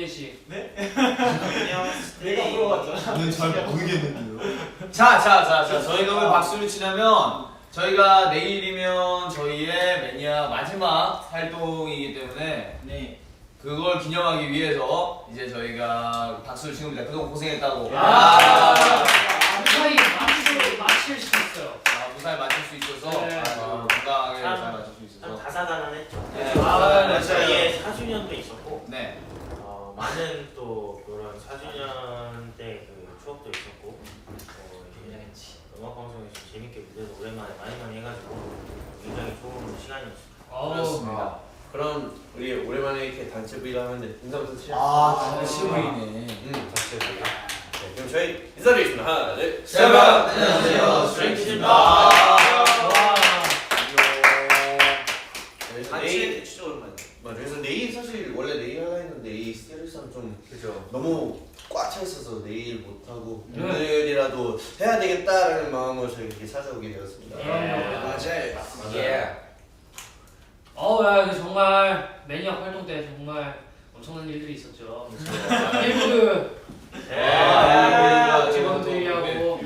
이해 씨. 내가 물어봤잖아. 저는 잘 모르겠는데요. 자, 자, 자, 자, 저희가 왜 박수를 치냐면 저희가 내일이면 저희의 매니아 마지막 활동이기 때문에 네. 그걸 기념하기 위해서 이제 저희가 박수를 치는 겁니다. 그동안 고생했다고. 아, 아, 무사히 마칠 마칠 수 있어요. 아, 무사히 맞출 수 있어서 네. 아, 건강하게 참- 잘 맞출 수 있어서. 다사다난했죠. 네. 아, 아, 맞아요. 저희의 4주년도 있었고 네. 어, 많은 또 그런 4주년 때 그 추억도 있었고 어, 이제 음악 방송에서 재밌게 무대도 오랜만에 많이 많이 해가지고 굉장히 좋은 시간이었어요. 어우, 그렇습니다. 그럼 우리 오랜만에 단체 브이를 하는데 인사부터 시작. 아, 단체 브이네. 음, 단체 브이. 네, 그럼 저희 인사드리겠습니다. 하나, 둘, 셋. 안녕하세요. 스트레이키즈입니다. 와. 그래서 단체 내일 진짜 오랜만에. 맞아. 그래서 내일 사실 원래 내일 하려 했는데 이 스케줄상 좀 그죠. 너무 꽉 차 있어서 내일 못 하고 네. 오늘이라도 해야 되겠다라는 마음으로 저희 이렇게 찾아오게 되었습니다. 예. 맞아요. 예. 어우, 야, 이거 정말 매니아 활동 때 정말 엄청난 일들이 있었죠. 일부드 아, 직원들이하고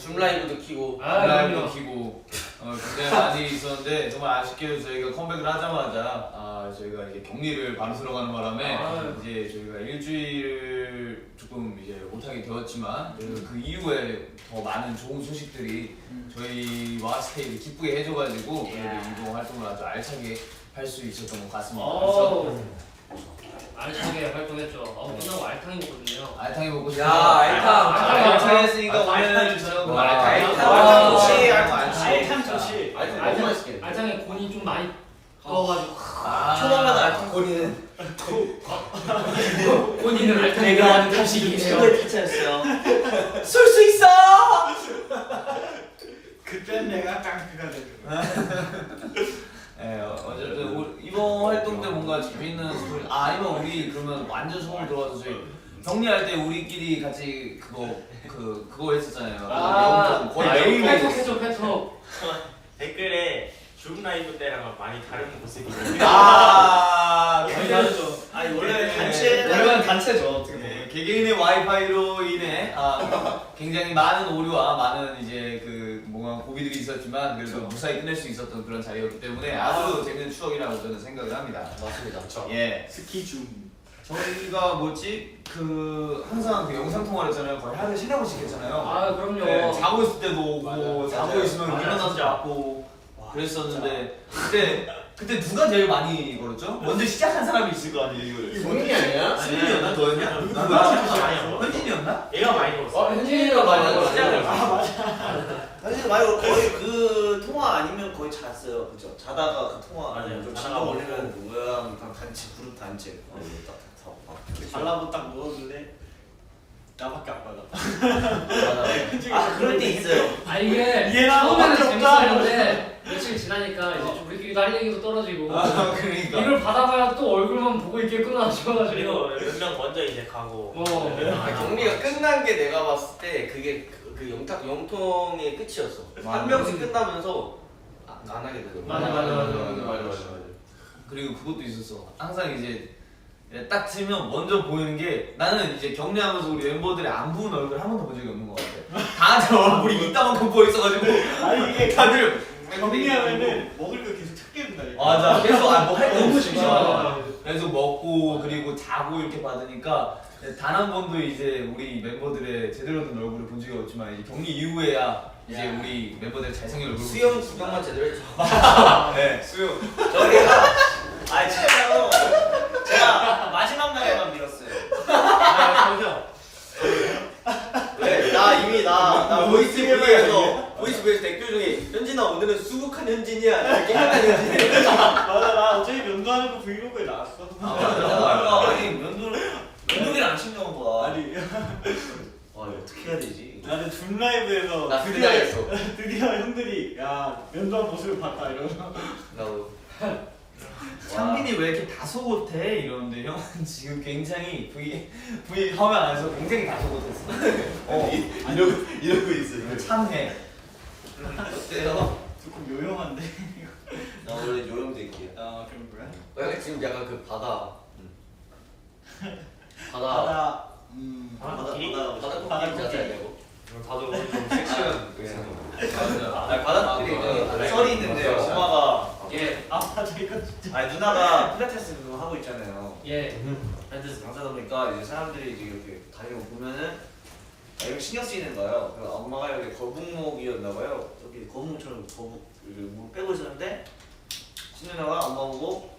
줌 라이브도 키고 아, 라이브 그럼요. 키고 어, 굉장히 많이 있었는데 정말 아쉽게도 저희가 컴백을 하자마자 아, 저희가 이제 격리를 바로 들어가는 바람에 아유. 이제 저희가 되었지만 그래도 그 이후에 더 많은 좋은 소식들이 저희 와 스테이를 기쁘게 해줘가지고 그래도 이동 활동을 아주 알차게 할 수 있었던 것 같습니다. 그래서 어우, 알차게 활동했죠. 어, 끝나고 알탕이 먹거든요. 알탕이 먹고 싶어요. 야, 알탕. 알탕 알탕 했으니까 알탕. 오늘 저녁은 알탕. 알탕. 알탕 좋지, 알탕 알탕 좋지. 아니 너무 알탕, 맛있게. 알탕에 곤이 좀 많이 넣어가지고 아. 초반마다 알탕 거리는 곤이는 알탕이 좋아하는 탑식이에요. 타차였어요. 쏠 수 있어. 그때 내가 깡패가 되죠. 예, 어, 어쨌든 우- 이번 활동 때 뭔가 재밌는 스토리. 아, 아니면 우리 그러면 완전 소문 들어와서 저희 격리할 때 우리끼리 같이 그거 그 그거 했었잖아요. 아, 영통 거의 아, 매일 페톡 매일. 페톡 페톡. 댓글에 줌 라이브 때랑 많이 다른 모습이 아, 당연하죠. 아니 원래 단체 원래는 단체죠 어떻게 네, 개개인의 와이파이로 인해 아, 굉장히 많은 오류와 많은 이제 그 뭔가 고비들이 있었지만 그래도 무사히 끝낼 수 있었던 그런 자리였기 때문에 아주 재밌는 추억이라고 저는 생각을 합니다. 맞습니다. 예. 스키 줌. 저희가 뭐지 그 항상 그 영상 통화를 했잖아요. 거의 하루에 세네 번씩 했잖아요. 아 그럼요. 네, 자고 있을 때도 오고 맞아요. 자고 맞아요. 있으면 맞아요, 일어나서 진짜. 자고 그랬었는데 그때 그때 누가 제일 많이 걸었죠? 먼저 시작한 사람이 있을 거 아니에요 이걸. 본인이 아니야? 승민이었나 너였냐? 누구야? 현진이었나? 얘가 많이 걸었어. 어, 현진이가 많이 걸었어. 시작을 사실 말고 거의 그 통화 아니면 거의 잤어요. 그죠? 자다가 그 통화 맞아요. 좀 자다가 잠깐 올리면 뭐야? 다 단체 그룹 단체. 어, 딱 잘라고 딱 누웠는데 나밖에 안 받아. 아 그럴 때 있어요. 아 이게 얘랑 처음에는 밖에 없다. 재밌었는데 며칠 지나니까 이제 좀 우리끼리도 할 얘기도 떨어지고 아 그러니까. 이걸 받아봐야 또 얼굴만 보고 있겠구나 싶어가지고 그리고 몇명 먼저 이제 가고 어. 몇명 아, 안 격리가 가고. 끝난 게 내가 봤을 때 그게 그, 그 영탁 영통의 끝이었어. 맞아. 한 명씩 끝나면서 아, 안 하게 되더라고. 맞아, 맞아, 맞아, 맞아 맞아 맞아. 그리고 그것도 있었어. 항상 이제 딱 치면 먼저 보이는 게 나는 이제 격리하면서 우리 멤버들의 안 부은 얼굴 한 번도 본 적이 없는 것 같아. 다들 얼굴이 이따만큼 보여 있어가지고 아니 이게 다들 정리하면은 먹을 거 계속 찾게 된다니까. 맞아. 계속 아뭐할거 너무 없이 심심하다. 계속 먹고 그리고 자고 이렇게 받으니까 단 한 번도 이제 우리 멤버들의 제대로 된 얼굴을 본 적이 없지만 이제 격리 이후에야 이제 야. 우리 멤버들의 잘생긴 얼굴을 수영. 구경만 제대로 했죠. 네 수영. 저희가 아 진짜로 제가 마지막 날에만 밀었어요. 아 그죠? 왜? 나 이미 나, 나 보이스 브이에서 보이스 브이에서 댓글 중에 오늘은 수북한 현진이야 이렇게 깨끗한 현진이 맞아 나 어차피 면도하는 거 브이로그에 나왔어. 아 맞아. 아니 면도를 면도기를 안 신경 봐. 아니 와 이거 어떻게 해야 되지? 나는 줌 라이브에서 나 드디어 후회했어. 드디어 형들이 야 면도한 모습을 봤다 이러면서 나도 창빈이 왜 이렇게 다소곳해? 이러는데 형은 지금 굉장히 V V 화면 안에서 굉장히 다소곳했어. 어 이러고 이러고 있어 참해. 어때요? 조금 요염한데. 나 원래 있게 아 그런 거야? 약간 지금 약간 그 바다 바다. 바다 음 바다 길이? 바다 바다 코끼리 코끼리 하자고. 다들 오늘 좀 섹시한 맞아. 아니 바다 코끼리 그 썰이 있는데 엄마가 예. 아 맞아 이거 진짜 아니 누나가 필라테스 그거 하고 있잖아요. 예. 필라테스 강사다 보니까 이제 사람들이 이제 이렇게 다니는 거 보면은 아, 이거 신경 쓰이는 거예요. 그래서 엄마가 여기 거북목이었나 봐요. 여기 거북목처럼 거북 이렇게 목 빼고 있었는데 신누나가 엄마 보고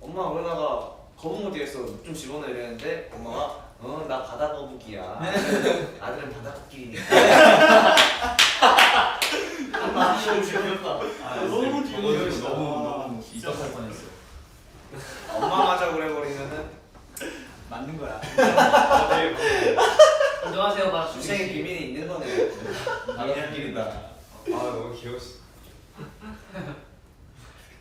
엄마 그러다가 거북목 되겠어 좀 집어넣어 이랬는데 엄마가 어 나 바다 거북이야. 아들은 바다 코끼리니까. 아, 너무 귀엽다. 아, 너무 귀여워 너무 너무 입덕할 뻔했어. 엄마 맞아 그래 버리면은 맞는 거야 안녕하세요, 박 수생의 비밀이 있는 거네. 바닷길이다. 아 너무 귀여웠어.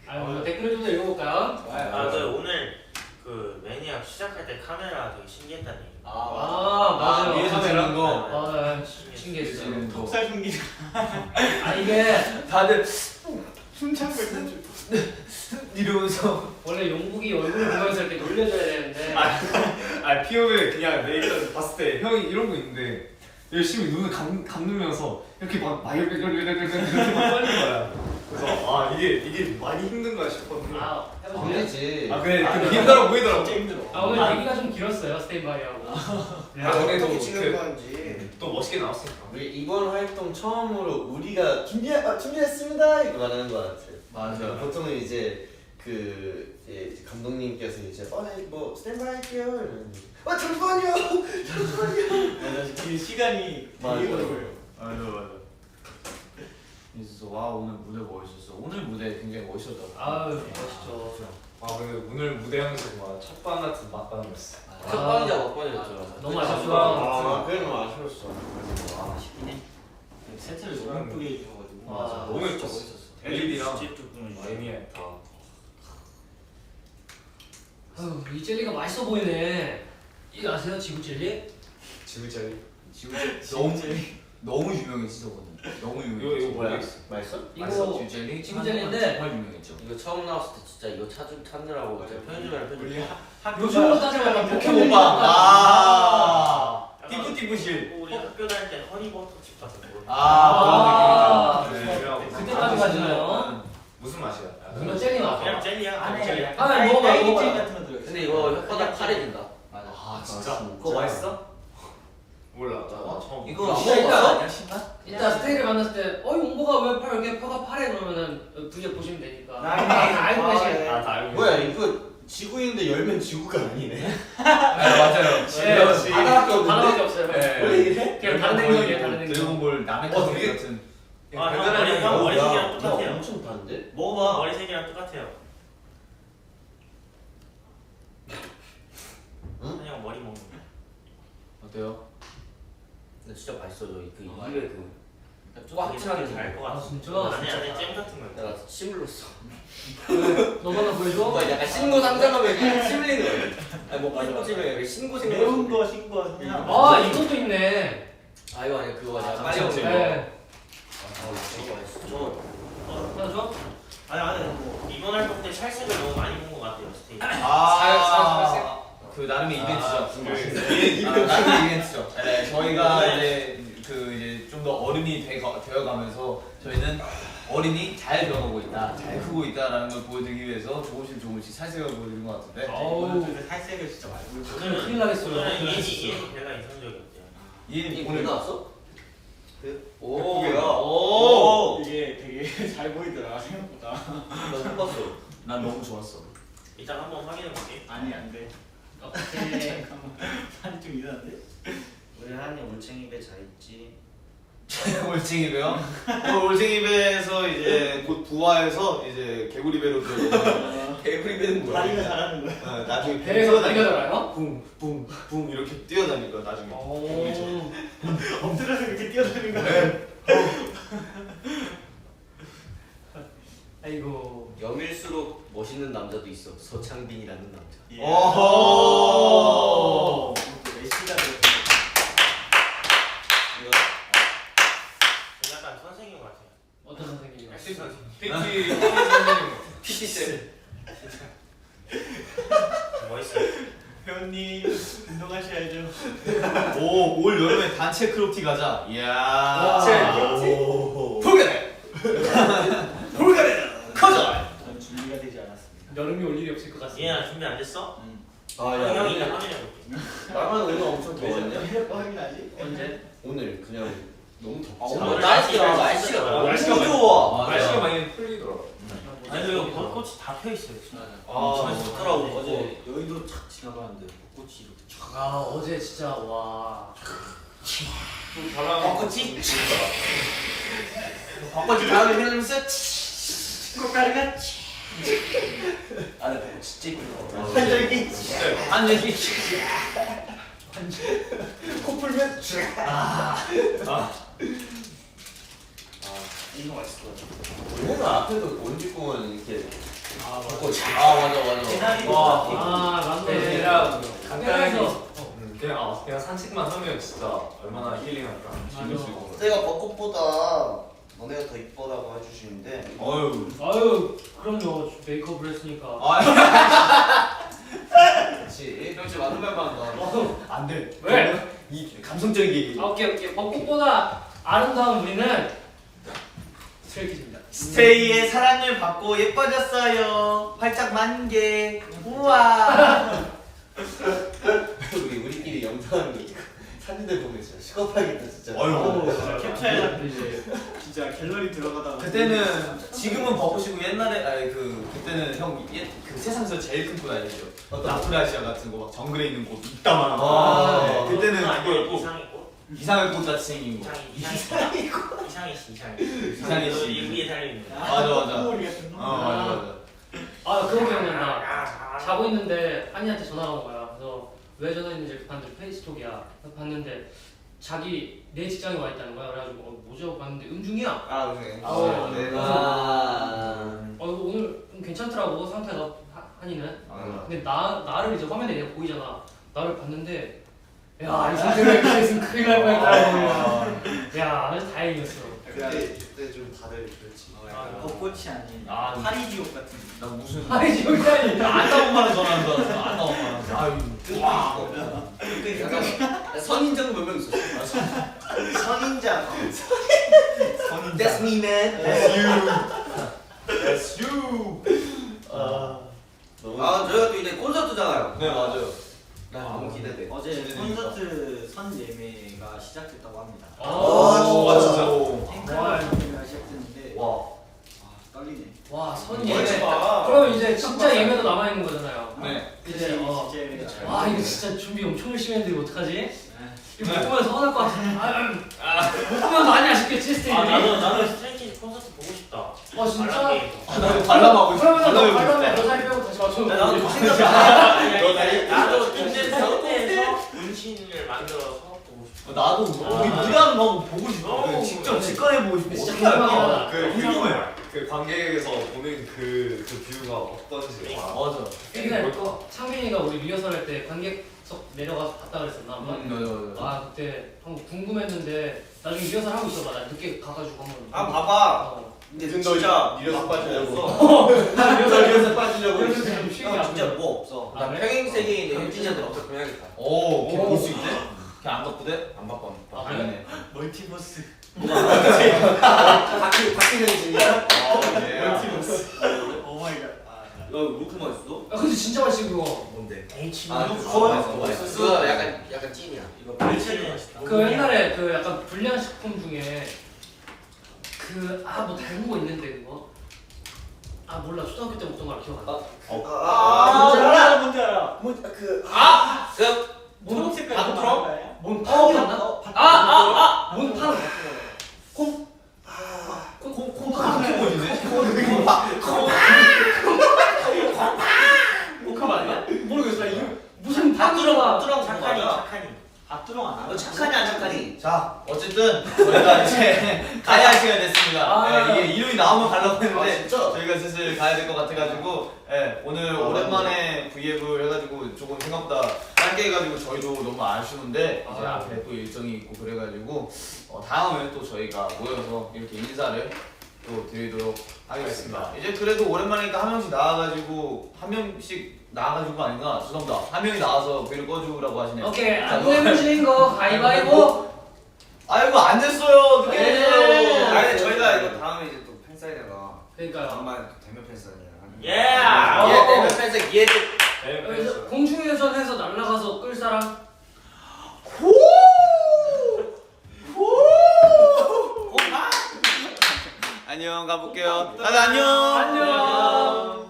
아, 뭐 댓글 좀 읽어볼까요? 아, 저 오늘 그 매니악 시작할 때 카메라 되게 신기했다는 얘기. 아, 맞아요. 위에서 찍는 거. 맞아요. 신기했어요. 지금 또 톡살 숨기자 아, 이게 다들 숨 참고 있는 줄 이러면서 원래 용국이 얼굴을 보면서 이렇게 놀려줘야 되는데. 아 피오에 그냥 내 입장에서 봤을 때 형이 이런 거 있는데 열심히 눈을 감, 감으면서 이렇게 막막 이렇게 이렇게 이렇게 이렇게 이렇게 막 떨리는 거야. 그래서 아 이게 이게 많이 힘든가 싶었는데. 아, 해보세요. 아니지. 아 그래 근데 힘들어 보이더라고. 진짜 힘들어 아, 오늘 얘기가 좀 길었어요, 스테이바이하고. 아 근데 어떻게 또, 찍는 그, 건지. 또 멋있게 나왔으니까. 우리 이번 활동 처음으로 우리가 준비 아, 준비했습니다 이거 말하는 거 같아. 맞아. 보통은 이제 그 이제 감독님께서 이제 어뭐 스탠바이 할게요 이러는데 아 잠깐만요 맞아 그 시간이 맞아. 되게 오래 걸려 맞아 맞아. 그래서 와 오늘 무대 멋있었어. 오늘 무대 굉장히 멋있었다. 아유, 멋있죠. 아 근데 오늘 무대 하면서 막 첫방 같은 막방이었어. 첫 번째 막번이었죠. 너무 아쉽죠. 아 그래 너무 아쉬웠어. 아 아쉽긴 해 세트를 너무 예쁘게 해줘가지고 맞아. 너무 예뻤어. 엘리디랑 진짜 조금 마이미에 다. 아유, 이 젤리가 맛있어 보이네. 이거 아세요, 지구 젤리? 지글젤리. 지금 너무 너무 유명해 진짜 오늘. 너무 유명해. 이거 이거 뭐야? 맛있어? 이거 지글젤리. 지구 젤리인데 정말 유명했죠. 이거 처음 나왔을 때 진짜 이거 찾 찾느라고 제가 편집이랑 편집. 요즘으로 따지면 포켓몬 포켓몬빵. 아. 띠부띠부실. 우리 학교 다닐 때 허니버터칩 같은 거. 아. 느낌이네. 네. 그때까지 가지나요? 무슨 맛이야? 그러면 젤리 그냥 나와. 젤리야. 안에 젤리. 약간 아, 딸기- 먹어봐, 딸기잼 먹어봐. 같은 거 들어있어 근데 이거 혓바닥 파래진다. 맞아 아 진짜? 그거 맛있어? 몰라. 나 처음. 이거 진짜 안 먹어봤어? 아니야 신나? 이따 스테이를 만났을 때, 어, 용보가 왜 팔, 이렇게 혀가 파래? 그러면은 부제 보시면 되니까. 다 알고. 계시 아다 알고. 뭐야 이거 지구인데 열면 지구가 아니네. 네 맞아요. 네, 하나밖에 없는데? 하나밖에 없어요. 네. 원래 이래? 그냥 다른 행동이에요, 다른 행동. 드래곤볼 남의 어, 카드 되게- 같은. 아, 형형 색이랑 야, 똑같아요. 엄청 다른데? 색이랑 똑같아요. 응? 그냥 머리 먹는 거. 어때요? 근데 진짜 맛있어 저그 아, 입에 그꽉꽉 차게 차게 잘것 아, 같아. 진짜? 안에 안에 잼 같은 거. 내가 침 흘렀어. 너가 나 보여줘? 뭐 약간 신고 상장하면 이렇게 침 흘리는 거야. 아니 먹고 싶은 약간 신고 생각. 매운 거 신거 그냥 아, 이것도 있네. 아 이거 아니야 그거 아니야. 아, 빨리 참치. 먹는 거. 네. 아 이거 맛있어. 저 하나 줘? 활동 때 찰색을 너무 많이 본 것 같아요 스테이지. 살, 그 나름의 이벤트죠. 좀 그-. 아, 나름의 이벤트죠. 네, 저희가 이제 그 이제 좀 더 어른이 되, 되어가면서 저희는 어린이 잘 변하고 있다, 잘 크고 있다라는 걸 보여드리기 위해서 조금씩 조금씩 살색을 보여드린 것 같은데. 오늘 살색을 진짜 많이 보여줘 오늘 큰일 나겠어요. 이엔이 배가 인상적이었대요. 이 오늘 뭐 나왔어? 그? 오. 예쁘게요. 오. 이게 되게 잘 보이더라 생각보다 나못 봤어. 난 너무 좋았어. 이따 한번 확인해 볼게. 아니 안 돼 오케이. 잠깐만 살이 좀 이상한데? 우리 한이 올챙이 배잘 있지. 올챙이 배요? 어, 올챙이 배에서 이제 곧 부화해서 이제 개구리 배로 또 개구리 배는 뭐야? 다리가 잘하는 거야 어, 나중에 배에서 달려들어요? 붕붕붕 이렇게 뛰어다닐 거야 나중에. 오. 엎드려서 그렇게 뛰어다니는 거야 아이고. 영일수록 멋있는 남자도 있어. 서창빈이라는 남자. 예. 오호. 메시가 되었어 이거 약간 선생님 같아요. 어떤 선생님이요? 학생 선생님. PT PT 선생님. PT 쌤. 멋있어요. 회원님 운동하셔야죠. 오, 올 여름에 단체 크롭티 가자. 이야. 와. 오. 불가능. 불가능. 커져. 전 준비가 되지 않았습니다. 여름이 올 일이 없을 것 같습니다. 이해나 준비 안 됐어? 아, 형, 야, 형이 오늘 확인해볼게. 나만 오늘 엄청 더웠냐? 확인하지? 언제? 오늘 그냥 너무 아, 덥지. 오늘 날씨가 날씨가 날씨가 좋아. 너무 날씨가 좋아. 맞아. 날씨가 많이 풀리더라고. 아니 여기 벚꽃이 다 펴 있어요. 진짜. 아, 좋더라고. 어제 여의도 착 지나가는데 벚꽃이 이렇게 쫙. 아 어제 진짜 와. 벚꽃이? 벚꽃이 다음에 흘리면서 꽃가루가 아, 근데 벚꽃 진짜 이쁘다. 한절기. 한여기. 코 풀면 이거 맛있을 것 같아. 앞에도 원주공원 이렇게 아, 벚꽃이. 아, 맞아, 맞아. 와. 아 맞네. 그냥 간단하게 해외에서 음, 그냥 아, 그냥 산책만 하면 진짜 얼마나 힐링할까. 즐길 수 있고. 제가 벚꽃보다 너네가 더 이뻐라고 해주시는데 어유. 아유 그럼요 메이크업을 했으니까. 아, 그렇지. 그렇지. 맞는 말만 한다. 어, 안 돼. 왜? 이 감성적이게. 아, 오케이 오케이 벚꽃보다 아름다운 우리는 스트레이키즈입니다. 스테이의 사랑을 받고 예뻐졌어요. 활짝 만개. 우와. 우리 우리끼리 영상 사진들 보면 진짜 시겁하겠다 진짜. 어이구. 캡처해놨는데 이제 진짜 갤러리 들어가다가 그때는 지금은 벚꽃이고 옛날에 아니 그 그때는 형그 세상에서 제일 큰꽃 알죠? 나프라시아 같은 거 막 정글에 있는 꽃 이따만한 거. 아, 네, 그때는 꼭 이상의 꽃? 이상한 꽃 같이 생긴 거. 이상이 이상이 이상이 씨 이상이 이상희 씨. 이 위에 달리는 거. 맞아, 맞아. 꼬리 같은 놈. 어 맞아 맞아. 아 그런 기억난다. 아, 자고 있는데 한이한테 전화가 온 거야. 그래서 왜 전화했는지 봤는데 페이스톡이야. 봤는데 자기 내 직장에 와 있다는 거야. 그래가지고 어, 뭐지 하고 봤는데 음중이야. 아, 그래. 어, 네. 아. 어 이거 오늘 좀 괜찮더라고 상태가 하- 한이는. 아, 근데 나 나를 이제 화면에 내가 보이잖아. 나를 봤는데 야 이 상태로 이렇게 있으면 큰일 날 뻔했다. 야 아주 다행이었어. 그때 그때 좀 다들 그렇지. 아, 벚꽃이 아닌 아, 파리 지옥 같은. 나 무슨 아니 지금까지 안나 엄마는 전화한 줄 알았어. 안나 엄마는. 아유. 와. 약간 선인장 몇명 있었어. 선인장. 선인장. That's me, man. That's you. 아. 너무 아, 저희가 또 이제 콘서트잖아요. 네 맞아요. 나 너무 기대돼. 어제 기대되니까. 콘서트 선 예매가 시작됐다고 합니다. 아, 아 진짜. 탱크가 시작됐는데 와. 아, 떨리네. 와 선 예매. 마. 그럼 이제 진짜 예매도 남아 있는 거잖아요. 네. 이제 어. 진짜 예매가. 와 이거 진짜 준비 엄청 열심히 했는데 이거 어떡하지? 네. 이거 못 보면 서운할 것 같아. 아, 못 보면 많이 아쉽겠지 스테이지. 아 나도 나도 스트레이키즈 콘서트 보고 싶다. 와 진짜? 아, 나도 관람하고 있어. 그러면 너 발라면. 너살 빼고 다시 맞춰. 나도 그 생각. 너 나이- 나도 근데 상태에서 문신을 만들어서 보고 싶어. 어, 나도 우리 아. 무대하는 거 한번 보고 싶어. 너무 직접 궁금해. 직관해 보고 싶어. 진짜 어떻게 할까? 그 궁금해. 그 관객에서 보는 그, 그 뷰가 어떤지. 아, 맞아. 근데 창빈이가 우리 리허설 할 때 관객석 내려가서 봤다 그랬었나? 한번? 음, 맞아 맞아. 아 그때 한번 궁금했는데 나중에 리허설 하고 있어봐. 나 늦게 가가지고 한번. 아, 봐봐. 어. 근데 너 진짜 이래서 빠지려고. 없어. 나너 이래서 빠지려고. 때좀 쉬게 형 진짜 돼. 뭐 없어. 아, 그래? 평행 세계에 있는 현진이한테 어떻게 해야겠다. 오, 걔 오. 볼수 있대? 걔안 바쁘대? 안 바빠. 아, 당연해. 멀티버스. 바뀌 바뀌는 중이야. 예. 오 마이 갓. 아, 야, 이거 왜 이렇게 맛있어? 야 근데 진짜 맛있어 그거. 뭔데? H 아, 는 그거 맛있어. 그거 약간 약간 찐이야. 이거 별채는 맛있다. 그 옛날에 그 약간 불량식품 중에 그아뭐거 있는데 그거 아 몰라 초등학교 때 먹던 거라 기억 안 나. 아, 뭔지 알아, 뭔지 알아. 뭐그 그 초록색 바드 같은 프로? 거뭔 팡이었나? 아아아뭔 팡? 콩? 콩? 콩? 포켓몬인데? 콩 아니야? 모르겠어. 나 이름 무슨 밭두렁 팡이가 밭두렁 착하니 맞아. 착하니. 밭두렁 안 알아? 너 착하니 안 착하니? 자, 어쨌든 저희가 이제 가야 할 시간이 됐습니다. 아. 네, 이게 이름이 나오면 가려고 했는데 아, 진짜? 저희가 슬슬 가야 될 것 같아가지고 네, 오늘 아, 오랜만에 V앱을 해가지고 조금 생각보다 짧게 해가지고 저희도 너무 아쉬운데 이제 아. 앞에 또 일정이 있고 그래가지고 어, 다음에 또 저희가 모여서 이렇게 인사를 또 드리도록 하겠습니다. 이제 그래도 오랜만이니까 한 명씩 나와가지고 한 명씩 나와가지고 아닌가 죄송합니다. 한 명이 나와서 불을 꺼주라고 하시네요. 오케이 자, 안 뭐- 내면 거 가위바위보. 아이고 안 됐어요. 늦게 네. 됐어요. 아 근데 저희가 이거 다음에 이제 또 팬사인회가 그러니까요. 정말 대면 팬사인회 하는 예! 되면 팬서 기회 때 그래서 공중에서 해서 날아가서 끌 사람. 안녕 가볼게요. 다들 안녕. 안녕.